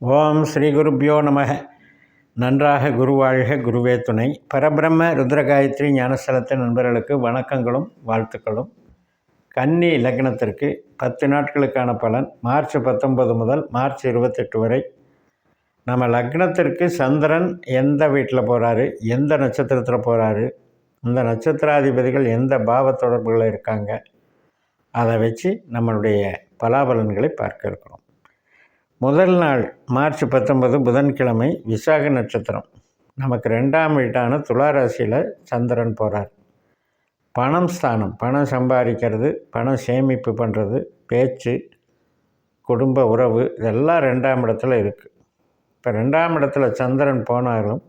ஓம் ஸ்ரீ குருப்பியோ நம நன்றாக குருவாழ்க குருவே துணை. பரபிரம்ம ருத்ரகாயத்ரி ஞானஸ்தலத்தின் நண்பர்களுக்கு வணக்கங்களும் வாழ்த்துக்களும். கன்னி லக்னத்திற்கு பத்து நாட்களுக்கான பலன் மார்ச் பத்தொன்பது முதல் மார்ச் இருபத்தெட்டு வரை. நம்ம லக்னத்திற்கு சந்திரன் எந்த வீட்டில் போகிறாரு எந்த நட்சத்திரத்தில் போகிறாரு இந்த நட்சத்திராதிபதிகள் எந்த பாவ தொடர்புகளில் இருக்காங்க? அதை வச்சு நம்மளுடைய பலாபலன்களை பார்க்க இருக்கிறோம். முதல் நாள் மார்ச் பத்தொன்பது புதன்கிழமை விசாக நட்சத்திரம். நமக்கு ரெண்டாம் வீட்டான துளாராசியில் சந்திரன் போகிறார் பணம் ஸ்தானம் பணம் சம்பாதிக்கிறது பணம் சேமிப்பு பண்ணுறது பேச்சு குடும்ப உறவு இதெல்லாம் ரெண்டாம் இடத்துல இருக்குது இப்போ ரெண்டாம் இடத்துல சந்திரன் போனாலும்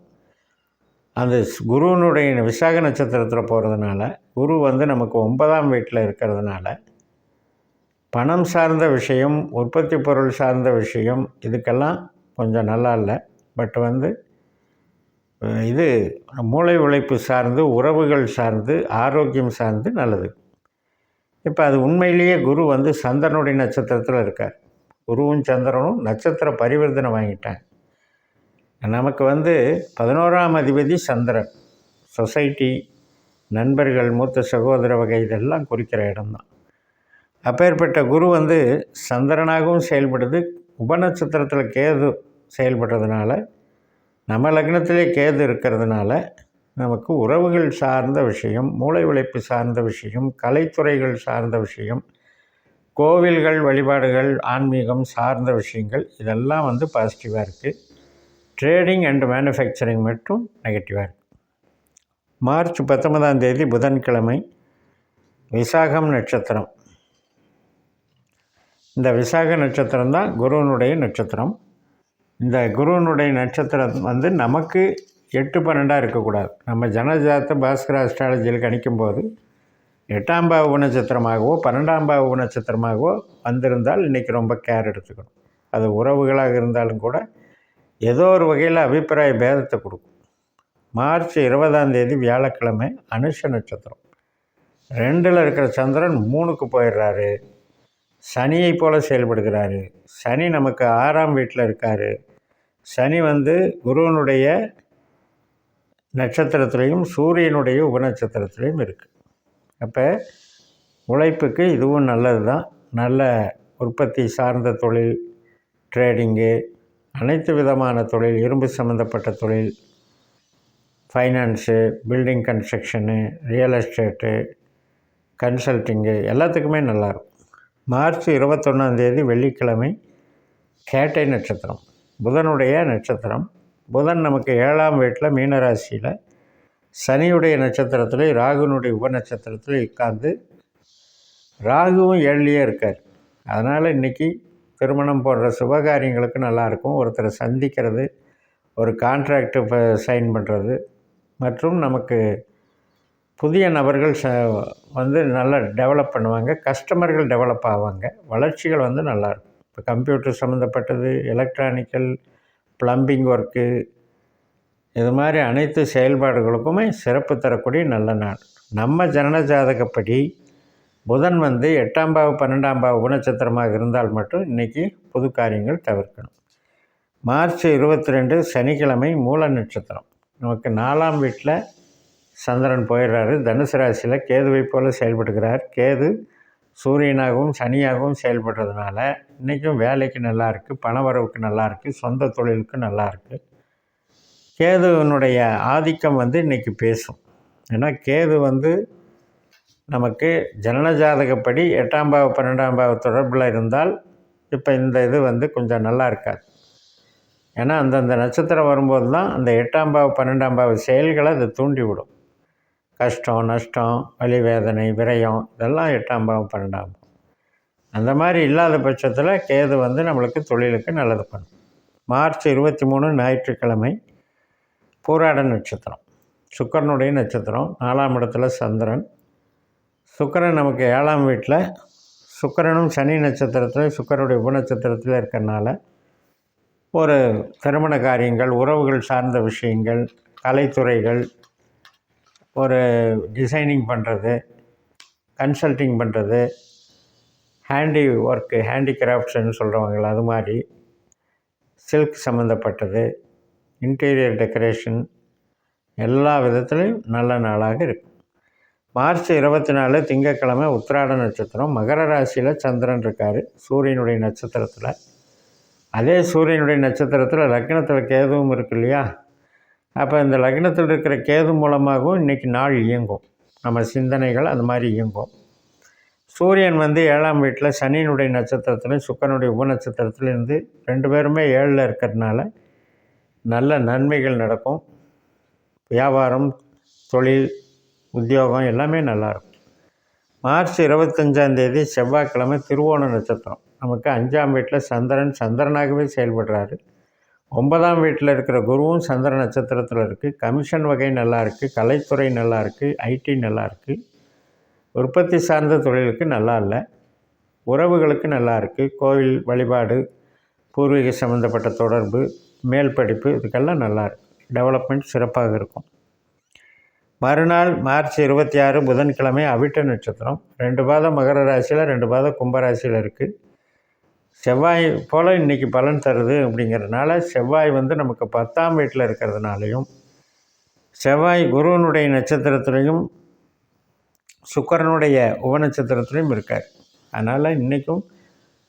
அந்த ஸ்- குருவினுடைய விசாக நட்சத்திரத்தில் போகிறதுனால குரு வந்து நமக்கு ஒன்பதாம் வீட்டில் இருக்கிறதுனால பணம் சார்ந்த விஷயம் உற்பத்தி பொருள் சார்ந்த விஷயம் இதுக்கெல்லாம் கொஞ்சம் நல்லா இல்லை. பட் வந்து இது மூளை உழைப்பு சார்ந்து உறவுகள் சார்ந்து ஆரோக்கியம் சார்ந்து நல்லது. இப்போ அது உண்மையிலேயே குரு வந்து சந்திரனுடைய நட்சத்திரத்தில் இருக்கார். குருவும் சந்திரனும் நட்சத்திர பரிவர்த்தனை வாங்கிட்டாங்க. நமக்கு வந்து பதினோராம் அதிபதி சந்திரன். சொசைட்டி நண்பர்கள் மூத்த சகோதர வகை இதெல்லாம் குறிக்கிற இடம்தான். அப்பேற்பட்ட குரு வந்து சந்திரனாகவும் செயல்படுது. உபநட்சத்திரத்தில் கேது செயல்படுறதுனால நம்ம லக்னத்திலே கேது இருக்கிறதுனால நமக்கு உறவுகள் சார்ந்த விஷயம் மூளை உழைப்பு சார்ந்த விஷயம் கலைத்துறைகள் சார்ந்த விஷயம் கோவில்கள் வழிபாடுகள் ஆன்மீகம் சார்ந்த விஷயங்கள் இதெல்லாம் வந்து பாசிட்டிவாக இருக்குது ட்ரேடிங் அண்ட் மேனுஃபேக்சரிங் மட்டும் நெகட்டிவாக இருக்குது மார்ச் பத்தொன்பதாம் தேதி புதன்கிழமை விசாகம் நட்சத்திரம். இந்த விசாக நட்சத்திரம் தான் குருவனுடைய நட்சத்திரம். இந்த குருவனுடைய நட்சத்திரம் வந்து நமக்கு எட்டு பன்னெண்டாக இருக்கக்கூடாது. நம்ம ஜனஜாத்த பாஸ்கர அஸ்ட்ராலஜியில் கணிக்கும்போது எட்டாம் பாவ நட்சத்திரமாகவோ பன்னெண்டாம் பாவ நட்சத்திரமாகவோ வந்திருந்தால் இன்றைக்கி ரொம்ப கேர் எடுத்துக்கணும். அது உறவுகளாக இருந்தாலும் கூட ஏதோ ஒரு வகையில் அபிப்பிராய பேதத்தை கொடுக்கும். மார்ச் இருபதாம் தேதி வியாழக்கிழமை அனுஷ நட்சத்திரம். ரெண்டில் இருக்கிற சந்திரன் மூணுக்கு போயிடுறாரு. சனியை போல செயல்படுகிறாரு. சனி நமக்கு ஆறாம் வீட்டில் இருக்கார். சனி வந்து குருவனுடைய நட்சத்திரத்துலேயும் சூரியனுடைய உபநட்சத்திரத்துலேயும் இருக்குது அப்போ உழைப்புக்கு இதுவும் நல்லது தான். நல்ல உற்பத்தி சார்ந்த தொழில் ட்ரேடிங்கு அனைத்து விதமான தொழில் இரும்பு சம்மந்தப்பட்ட தொழில் finance building construction real estate consulting எல்லாத்துக்குமே நல்லாயிருக்கும் மார்ச் இருபத்தொன்னாந்தேதி வெள்ளிக்கிழமை கேட்டை நட்சத்திரம் புதனுடைய நட்சத்திரம். புதன் நமக்கு ஏழாம் வீட்டில் மீனராசியில். சனியுடைய நட்சத்திரத்தில் ராகுனுடைய உப நட்சத்திரத்தில் உட்கார்ந்து ராகுவும் ஏழுலேயே இருக்கார். அதனால் இன்றைக்கி திருமணம் போன்ற சுபகாரியங்களுக்கு நல்லாயிருக்கும். ஒருத்தரை சந்திக்கிறது ஒரு கான்ட்ராக்டு இப்போ சைன் பண்ணுறது மற்றும் நமக்கு புதிய நபர்கள் ச வந்து நல்லா டெவலப் பண்ணுவாங்க. கஸ்டமர்கள் டெவலப் ஆவாங்க. வளர்ச்சிகள் வந்து நல்லாயிருக்கும் இப்போ கம்ப்யூட்டர் சம்மந்தப்பட்டது எலக்ட்ரானிக்கல் ப்ளம்பிங் ஒர்க்கு இது மாதிரி அனைத்து செயல்பாடுகளுக்குமே சிறப்பு தரக்கூடிய நல்ல நாள். நம்ம ஜனன ஜாதகப்படி புதன் வந்து எட்டாம் பாவ பன்னெண்டாம் பாவ குணச்சத்திரமாக இருந்தால் மட்டும் இன்றைக்கி புது காரியங்கள் தவிர்க்கணும். மார்ச் இருபத்தி ரெண்டு சனிக்கிழமை மூல நட்சத்திரம். நமக்கு நாலாம் வீட்டில் சந்திரன் போயிடுறாரு. தனுசு ராசியில் கேதுவை போல் செயல்பட்டுக்கிறார். கேது சூரியனாகவும் சனியாகவும் செயல்படுறதுனால இன்றைக்கும் வேலைக்கு நல்லா இருக்குது பண வரவுக்கு நல்லா இருக்குது சொந்த தொழிலுக்கு நல்லா இருக்குது கேதுவனுடைய ஆதிக்கம் வந்து இன்றைக்கி பேசும். ஏன்னா கேது வந்து நமக்கு ஜனன ஜாதகப்படி எட்டாம் பாவ பன்னெண்டாம் பாவ தொடர்பில் இருந்தால் இப்போ இந்த இது வந்து கொஞ்சம் நல்லா இருக்காது. ஏன்னா அந்தந்த நட்சத்திரம் வரும்போது தான் அந்த எட்டாம் பாவ பன்னெண்டாம் பாவ செயல்களை அதை தூண்டிவிடும். கஷ்டம் நஷ்டம் வலி வேதனை விரயம் இதெல்லாம் எட்டாம் பாவம் பன்னெண்டாம் பாவம். அந்த மாதிரி இல்லாத பட்சத்தில் கேது வந்து நம்மளுக்கு தொழிலுக்கு நல்லது பண்ணும். மார்ச் இருபத்தி மூணு ஞாயிற்றுக்கிழமை பூராட நட்சத்திரம். சுக்கரனுடைய நட்சத்திரம் நாலாம் இடத்துல சந்திரன். சுக்கரன் நமக்கு ஏழாம் வீட்டில் சுக்கரனும் சனி நட்சத்திரத்தில் சுக்கரனுடைய உபநட்சத்திரத்தில் இருக்கிறனால ஒரு திருமண காரியங்கள் உறவுகள் சார்ந்த விஷயங்கள் கலைத்துறைகள் ஒரு டிசைனிங் பண்ணுறது கன்சல்ட்டிங் பண்ணுறது ஹேண்டி ஒர்க்கு ஹேண்டிகிராஃப்ட்ஸ்ன்னு சொல்கிறவங்கள அது மாதிரி சில்க் சம்மந்தப்பட்டது இன்டீரியர் டெக்கரேஷன் எல்லா விதத்துலேயும் நல்ல நாளாக இருக்கும். மார்ச் இருபத்தி நாலு திங்கக்கிழமை உத்திராட நட்சத்திரம் மகர ராசியில் சந்திரன் இருக்கார் சூரியனுடைய நட்சத்திரத்தில். அதே சூரியனுடைய நட்சத்திரத்தில் லக்னத்தில் கேதுவும் இருக்கு இல்லையா? அப்போ இந்த லக்னத்தில் இருக்கிற கேது மூலமாகவும் இன்றைக்கி நாள் இயங்கும். நம்ம சிந்தனைகள் அந்த மாதிரி இயங்கும். சூரியன் வந்து ஏழாம் வீட்டில் சனியினுடைய நட்சத்திரத்துலையும் சுக்கரனுடைய உபநட்சத்திரத்துலேருந்து ரெண்டு பேருமே ஏழில் இருக்கிறதுனால நல்ல நன்மைகள் நடக்கும். வியாபாரம் தொழில் உத்தியோகம் எல்லாமே நல்லாயிருக்கும் மார்ச் இருபத்தஞ்சாந்தேதி செவ்வாய்க்கிழமை திருவோண நட்சத்திரம். நமக்கு அஞ்சாம் வீட்டில் சந்திரன் சந்திரனாகவே செயல்படுறாரு. ஒன்பதாம் வீட்டில் இருக்கிற குருவும் சந்திர நட்சத்திரத்தில் இருக்குது கமிஷன் வகை நல்லா இருக்குது கலைத்துறை நல்லா இருக்குது ஐடி நல்லா இருக்குது உற்பத்தி சார்ந்த தொழிலுக்கு நல்லா இல்லை. உறவுகளுக்கு நல்லா இருக்குது கோவில் வழிபாடு பூர்வீக சம்மந்தப்பட்ட தொடர்பு மேல் படிப்பு இதுக்கெல்லாம் நல்லா இருக்குது டெவலப்மெண்ட் சிறப்பாக இருக்கும். மறுநாள் மார்ச் இருபத்தி ஆறு புதன்கிழமை அவிட்ட நட்சத்திரம். ரெண்டு பாதம் மகர ராசியில் ரெண்டு பாதம் கும்பராசியில் இருக்குது செவ்வாய் போல் இன்றைக்கி பலன் தருது அப்படிங்கிறதுனால செவ்வாய் வந்து நமக்கு பத்தாம் வீட்டில் இருக்கிறதுனாலையும் செவ்வாய் குருவனுடைய நட்சத்திரத்துலேயும் சுக்கரனுடைய உபநட்சத்திரத்துலேயும் இருக்கார். அதனால் இன்றைக்கும்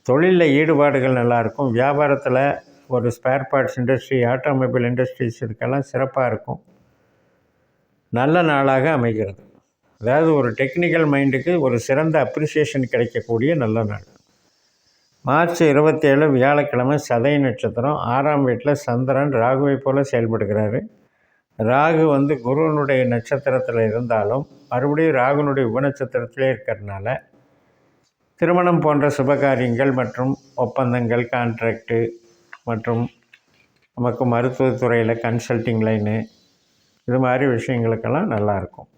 தொழிலில் ஈடுபாடுகள் நல்லாயிருக்கும் வியாபாரத்தில் ஒரு spare parts industry automobile industries இதுக்கெல்லாம் சிறப்பாக இருக்கும். நல்ல நாளாக அமைகிறது. அதாவது ஒரு டெக்னிக்கல் மைண்டுக்கு ஒரு சிறந்த அப்ரிசியேஷன் கிடைக்கக்கூடிய நல்ல நாள். மார்ச் இருபத்தேழு வியாழக்கிழமை சதய நட்சத்திரம். ஆறாம் வீட்டில் சந்திரன் ராகுவை போல் செயல்படுகிறாரு. ராகு வந்து குருவனுடைய நட்சத்திரத்தில் இருந்தாலும் மறுபடியும் ராகுனுடைய உபநட்சத்திரத்திலே இருக்கிறதுனால திருமணம் போன்ற சுபகாரியங்கள் மற்றும் ஒப்பந்தங்கள் கான்ட்ராக்டு மற்றும் நமக்கு மருத்துவத்துறையில் கன்சல்டிங் லைனு இது மாதிரி விஷயங்களுக்கெல்லாம் நல்லாயிருக்கும்.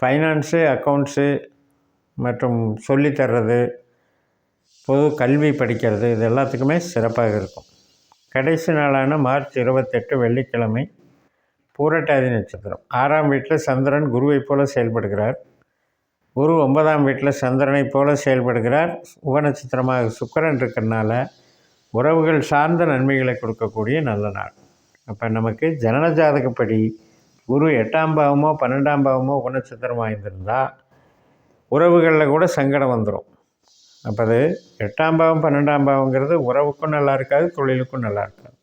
ஃபைனான்ஸு அக்கௌண்ட்ஸு மற்றும் சொல்லித்தர்றது பொது கல்வி படிக்கிறது இது எல்லாத்துக்குமே சிறப்பாக இருக்கும். கடைசி நாளான மார்ச் இருபத்தெட்டு வெள்ளிக்கிழமை பூரட்டாதி நட்சத்திரம். ஆறாம் வீட்டில் சந்திரன் குருவைப் போல செயல்படுகிறார். குரு ஒன்பதாம் வீட்டில் சந்திரனைப் போல செயல்படுகிறார். உபநட்சத்திரமாக சுக்கரன் இருக்கிறனால உறவுகள் சார்ந்த நன்மைகளை கொடுக்கக்கூடிய நல்ல நாள். அப்போ நமக்கு ஜனன ஜாதகப்படி குரு எட்டாம் பாவமோ பன்னெண்டாம் பாவமோ உபநட்சத்திரம் வாய்ந்திருந்தால் உறவுகளில் கூட சங்கடம் வந்துடும் அப்போ அது எட்டாம் பாவம் பன்னெண்டாம் பாவங்கிறது உறவுக்கும் நல்லா இருக்காது தொழிலுக்கும் நல்லா இருக்காது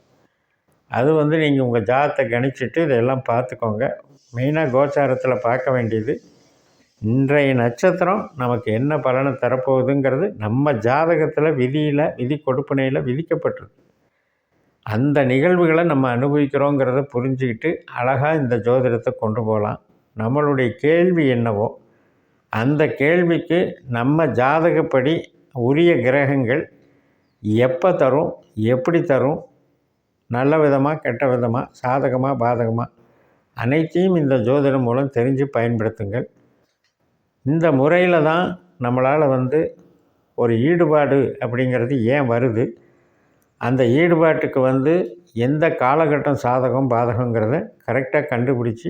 அது வந்து நீங்கள் உங்கள் ஜாதத்தை கணிச்சிட்டு இதெல்லாம் பார்த்துக்கோங்க. மெயினாக கோச்சாரத்தில் பார்க்க வேண்டியது இன்றைய நட்சத்திரம் நமக்கு என்ன பலனை தரப்போகுதுங்கிறது நம்ம ஜாதகத்தில் விதியில் விதி கொடுப்பனையில் விதிக்கப்பட்டிருக்கு. அந்த நிகழ்வுகளை நம்ம அனுபவிக்கிறோங்கிறத புரிஞ்சுக்கிட்டு அழகாக இந்த ஜோதிடத்தை கொண்டு போகலாம். நம்மளுடைய கேள்வி என்னவோ அந்த கேள்விக்கு நம்ம ஜாதகப்படி உரிய கிரகங்கள் எப்போ தரும் எப்படி தரும் நல்ல விதமாக கெட்ட விதமாக சாதகமாக பாதகமாக அனைத்தையும் இந்த ஜோதிடம் மூலம் தெரிஞ்சு பயன்படுத்துங்கள். இந்த முறையில் தான் நம்மளால் வந்து ஒரு ஈடுபாடு அப்படிங்கிறது ஏன் வருது? அந்த ஈடுபாட்டுக்கு வந்து எந்த காலகட்டம் சாதகம் பாதகங்கிறத கரெக்டாக கண்டுபிடிச்சி